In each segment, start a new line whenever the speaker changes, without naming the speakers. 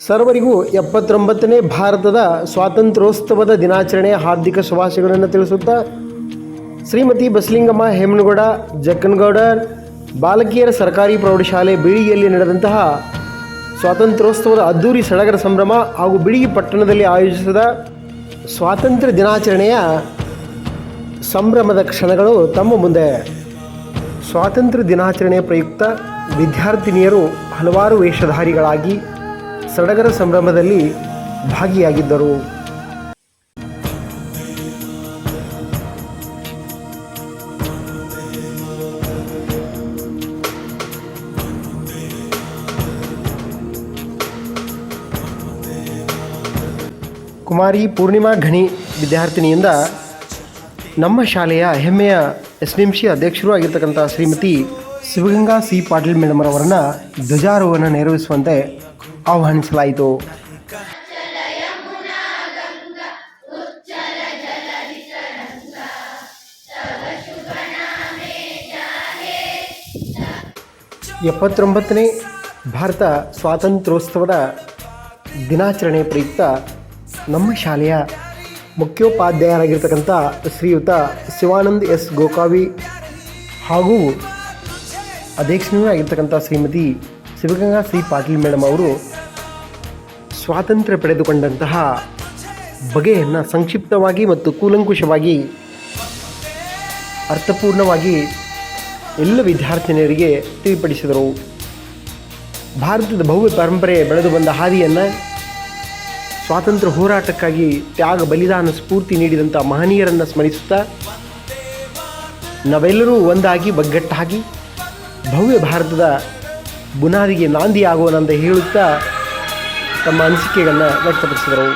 ಸರ್ವರಿಗೂ ಎಪ್ಪತ್ತೊಂಬತ್ತನೇ ಭಾರತದ ಸ್ವಾತಂತ್ರ್ಯೋತ್ಸವದ ದಿನಾಚರಣೆಯ ಹಾರ್ದಿಕ ಶುಭಾಶಯಗಳನ್ನು ತಿಳಿಸುತ್ತಾ ಶ್ರೀಮತಿ ಬಸಲಿಂಗಮ್ಮ ಹೇಮನಗೌಡ ಜಕ್ಕನಗೌಡರ್ ಬಾಲಕಿಯರ ಸರ್ಕಾರಿ ಪ್ರೌಢಶಾಲೆ ಬಿಳಿಗೆಯಲ್ಲಿ ನಡೆದಂತಹ ಸ್ವಾತಂತ್ರ್ಯೋತ್ಸವದ ಅದ್ದೂರಿ ಸಡಗರ ಸಂಭ್ರಮ ಹಾಗೂ ಬಿಳಿಗಿ ಪಟ್ಟಣದಲ್ಲಿ ಆಯೋಜಿಸಿದ ಸ್ವಾತಂತ್ರ್ಯ ದಿನಾಚರಣೆಯ ಸಂಭ್ರಮದ ಕ್ಷಣಗಳು ತಮ್ಮ ಮುಂದೆ. ಸ್ವಾತಂತ್ರ್ಯ ದಿನಾಚರಣೆಯ ಪ್ರಯುಕ್ತ ವಿದ್ಯಾರ್ಥಿನಿಯರು ಹಲವಾರು ವೇಷಧಾರಿಗಳಾಗಿ ಸಡಗರ ಸಂಭ್ರಮದಲ್ಲಿ ಭಾಗಿಯಾಗಿದ್ದರು. ಕುಮಾರಿ ಪೂರ್ಣಿಮಾ ಘಣಿ ವಿದ್ಯಾರ್ಥಿನಿಯಿಂದ ನಮ್ಮ ಶಾಲೆಯ ಹೆಮ್ಮೆಯ ಎಸ್ ಡಿ ಎಂ ಸಿ ಅಧ್ಯಕ್ಷರು ಆಗಿರ್ತಕ್ಕಂಥ ಶ್ರೀಮತಿ ಶಿವಗಂಗಾ ಸಿ ಪಾಟೀಲ್ ಮೇಡಮ್ ಅವರನ್ನು ಧ್ವಜಾರೋಹಣ ನೆರವೇರಿಸುವಂತೆ ಆಹ್ವಾನಿಸಲಾಯಿತು. ಎಪ್ಪತ್ತೊಂಬತ್ತನೇ ಭಾರತ ಸ್ವಾತಂತ್ರ್ಯೋತ್ಸವದ ದಿನಾಚರಣೆ ಪ್ರಯುಕ್ತ ನಮ್ಮ ಶಾಲೆಯ ಮುಖ್ಯೋಪಾಧ್ಯಾಯರಾಗಿರ್ತಕ್ಕಂಥ ಶ್ರೀಯುತ ಶಿವಾನಂದ್ ಎಸ್ ಗೋಕಾವಿ ಹಾಗೂ ಅಧ್ಯಕ್ಷನೂ ಆಗಿರ್ತಕ್ಕಂಥ ಶ್ರೀಮತಿ ಶಿವಗಂಗಾ ಶ್ರೀ ಪಾಟೀಲ್ ಮೇಡಮ್ ಅವರು ಸ್ವಾತಂತ್ರ್ಯ ಪಡೆದುಕೊಂಡಂತಹ ಬಗೆಯನ್ನು ಸಂಕ್ಷಿಪ್ತವಾಗಿ ಮತ್ತು ಕೂಲಂಕುಷವಾಗಿ, ಅರ್ಥಪೂರ್ಣವಾಗಿ ಎಲ್ಲ ವಿದ್ಯಾರ್ಥಿನಿಯರಿಗೆ ತಿಳಿಪಡಿಸಿದರು. ಭಾರತದ ಭವ್ಯ ಪರಂಪರೆ ಬೆಳೆದು ಬಂದ ಹಾದಿಯನ್ನು ಸ್ವಾತಂತ್ರ್ಯ ಹೋರಾಟಕ್ಕಾಗಿ ತ್ಯಾಗ ಬಲಿದಾನ ಸ್ಫೂರ್ತಿ ನೀಡಿದಂಥ ಮಹನೀಯರನ್ನು ಸ್ಮರಿಸುತ್ತಾ, ನಾವೆಲ್ಲರೂ ಒಂದಾಗಿ ಬಗ್ಗಟ್ಟಾಗಿ ಭವ್ಯ ಭಾರತದ ಬುನಾದಿಗೆ ನಾಂದಿಯಾಗೋಣ ಅಂತ ಹೇಳುತ್ತಾ ತಮ್ಮ ಅನಿಸಿಕೆಗಳನ್ನು ವ್ಯಕ್ತಪಡಿಸಿದರು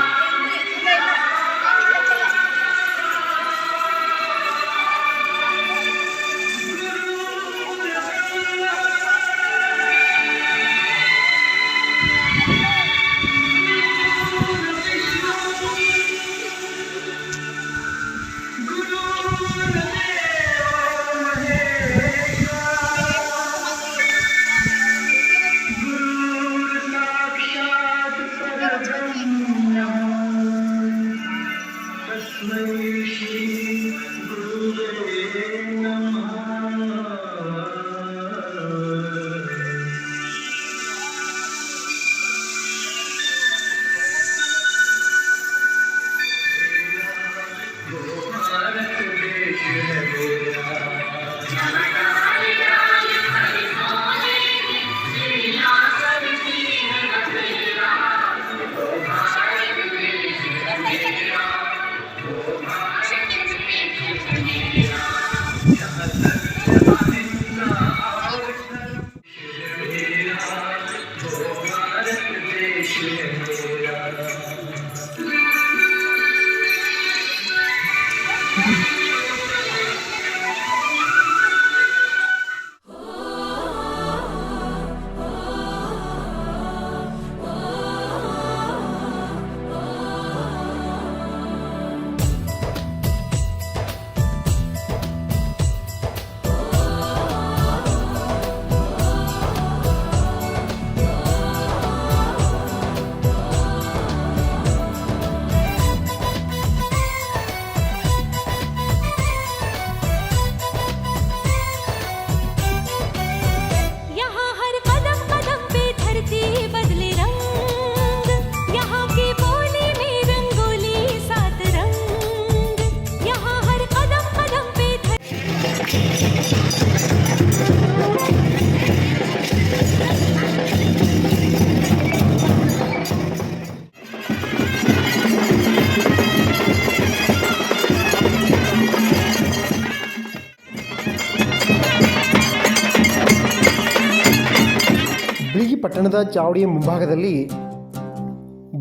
ಪಟ್ಟಣದ ಚಾವಡಿಯ ಮುಂಭಾಗದಲ್ಲಿ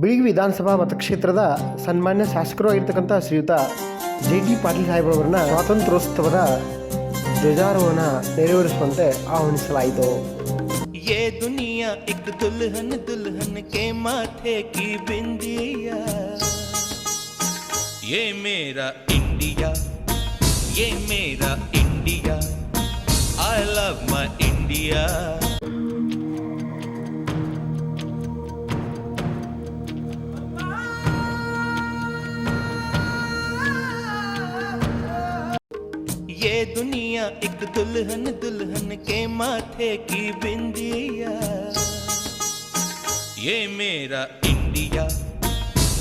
ಬಿಳಿಗಿ ವಿಧಾನಸಭಾ ಮತಕ್ಷೇತ್ರದ ಸನ್ಮಾನ್ಯ ಶಾಸಕರು ಆಗಿರ್ತಕ್ಕಂಥ ಶ್ರೀಯುತ ಜೆ ಟಿ ಪಾಟೀಲ್ ಸಾಹೇಬ್ರವರನ್ನ ಸ್ವಾತಂತ್ರ್ಯೋತ್ಸವದ ಧ್ವಜಾರೋಹಣ ನೆರವೇರಿಸುವಂತೆ ಆಹ್ವಾನಿಸಲಾಯಿತು
ये दुनिया एक दुल्हन दुल्हन के माथे की बिंदिया ये मेरा इंडिया ये मेरा India I love my India दुनिया एक दुल्हन दुल्हन के माथे की बिंदिया। ये मेरा इंडिया,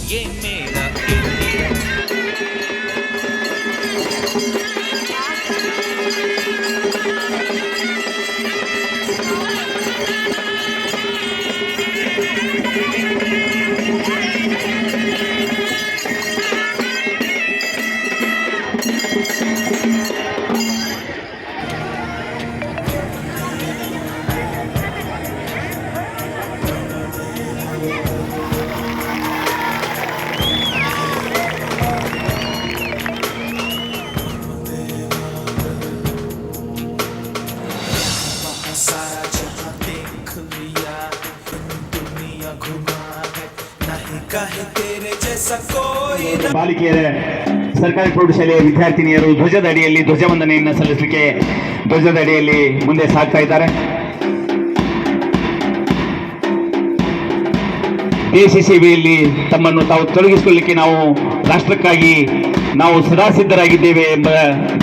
ये मेरा इंडिया।
सारा
ಬಾಲಿಕೆಯರ ಸರ್ಕಾರಿ ಪ್ರೌಢಶಾಲೆಯ ವಿದ್ಯಾರ್ಥಿನಿಯರು ಧ್ವಜದ ಅಡಿಯಲ್ಲಿ ಧ್ವಜವಂದನೆಯನ್ನು ಸಲ್ಲಿಸಲಿಕ್ಕೆ ಧ್ವಜದ ಅಡಿಯಲ್ಲಿ ಮುಂದೆ ಸಾಗ್ತಾ ಇದ್ದಾರೆ. ದೇಶ ತಮ್ಮನ್ನು ತಾವು ತೊಡಗಿಸಿಕೊಳ್ಳಲಿಕ್ಕೆ ನಾವು ರಾಷ್ಟ್ರಕ್ಕಾಗಿ ನಾವು ಸದಾ ಸಿದ್ಧರಾಗಿದ್ದೇವೆ ಎಂಬ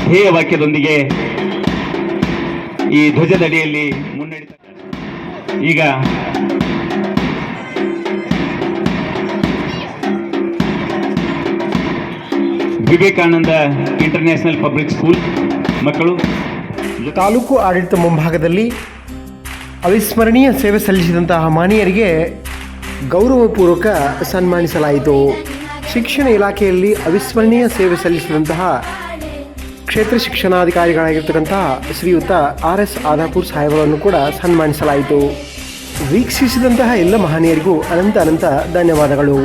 ಧ್ಯೇಯ ವಾಕ್ಯದೊಂದಿಗೆ ಈ ಧ್ವಜದಡಿಯಲ್ಲಿ ಮುನ್ನಡೆತ ಈಗ ವಿವೇಕಾನಂದ ಇಂಟರ್ನ್ಯಾಷನಲ್ ಪಬ್ಲಿಕ್ ಸ್ಕೂಲ್, ಮಕ್ಕಳು.
ತಾಲೂಕು ಆಡಳಿತ ಮುಂಭಾಗದಲ್ಲಿ ಅವಿಸ್ಮರಣೀಯ ಸೇವೆ ಸಲ್ಲಿಸಿದಂತಹ ಮಾನಿಯರಿಗೆ ಗೌರವಪೂರ್ವಕ ಸನ್ಮಾನಿಸಲಾಯಿತು. ಶಿಕ್ಷಣ ಇಲಾಖೆಯಲ್ಲಿ ಅವಿಸ್ಮರಣೀಯ ಸೇವೆ ಸಲ್ಲಿಸಿದಂತಹ ಕ್ಷೇತ್ರ ಶಿಕ್ಷಣಾಧಿಕಾರಿಗಳಾಗಿರ್ತಕ್ಕಂತಹ ಶ್ರೀಯುತ ಆರ್ ಎಸ್ ಆದಾಪುರ್ ಸಾಹೇಬರನ್ನು ಕೂಡ ಸನ್ಮಾನಿಸಲಾಯಿತು. ವೀಕ್ಷಿಸಿದಂತಹ ಎಲ್ಲ ಮಹನೀಯರಿಗೂ ಅನಂತ ಅನಂತ ಧನ್ಯವಾದಗಳು.